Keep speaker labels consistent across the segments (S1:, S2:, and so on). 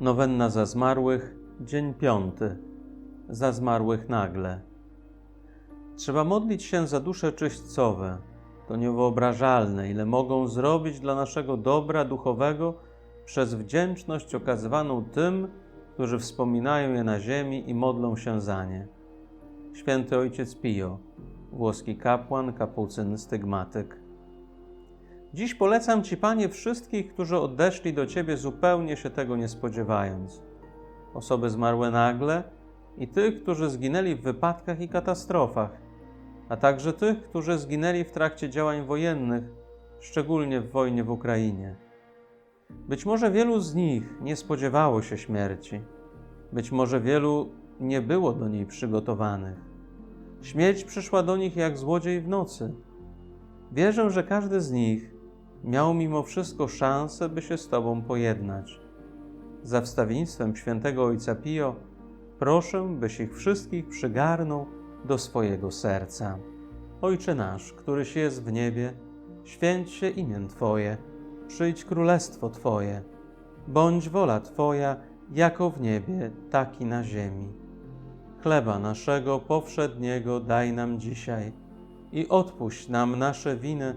S1: Nowenna za zmarłych, dzień piąty. Za zmarłych nagle. Trzeba modlić się za dusze czyśćcowe. To niewyobrażalne, ile mogą zrobić dla naszego dobra duchowego przez wdzięczność okazywaną tym, którzy wspominają je na ziemi i modlą się za nie. Święty Ojciec Pio, włoski kapłan, kapucyn, stygmatyk. Dziś polecam Ci, Panie, wszystkich, którzy odeszli do Ciebie zupełnie się tego nie spodziewając. Osoby zmarłe nagle i tych, którzy zginęli w wypadkach i katastrofach, a także tych, którzy zginęli w trakcie działań wojennych, szczególnie w wojnie w Ukrainie. Być może wielu z nich nie spodziewało się śmierci, być może wielu nie było do niej przygotowanych. Śmierć przyszła do nich jak złodziej w nocy. Wierzę, że każdy z nich miał mimo wszystko szansę, by się z Tobą pojednać. Za wstawiennictwem świętego Ojca Pio proszę, byś ich wszystkich przygarnął do swojego serca. Ojcze nasz, któryś jest w niebie, święć się imię Twoje, przyjdź królestwo Twoje, bądź wola Twoja, jako w niebie, tak i na ziemi. Chleba naszego powszedniego daj nam dzisiaj i odpuść nam nasze winy,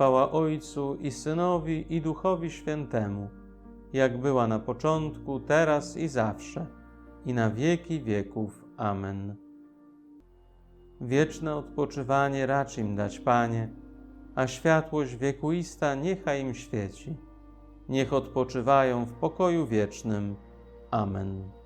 S1: Chwała Ojcu i Synowi i Duchowi Świętemu, jak była na początku, teraz i zawsze, i na wieki wieków. Amen. Wieczne odpoczywanie racz im dać, Panie, a światłość wiekuista niechaj im świeci. Niech odpoczywają w pokoju wiecznym. Amen.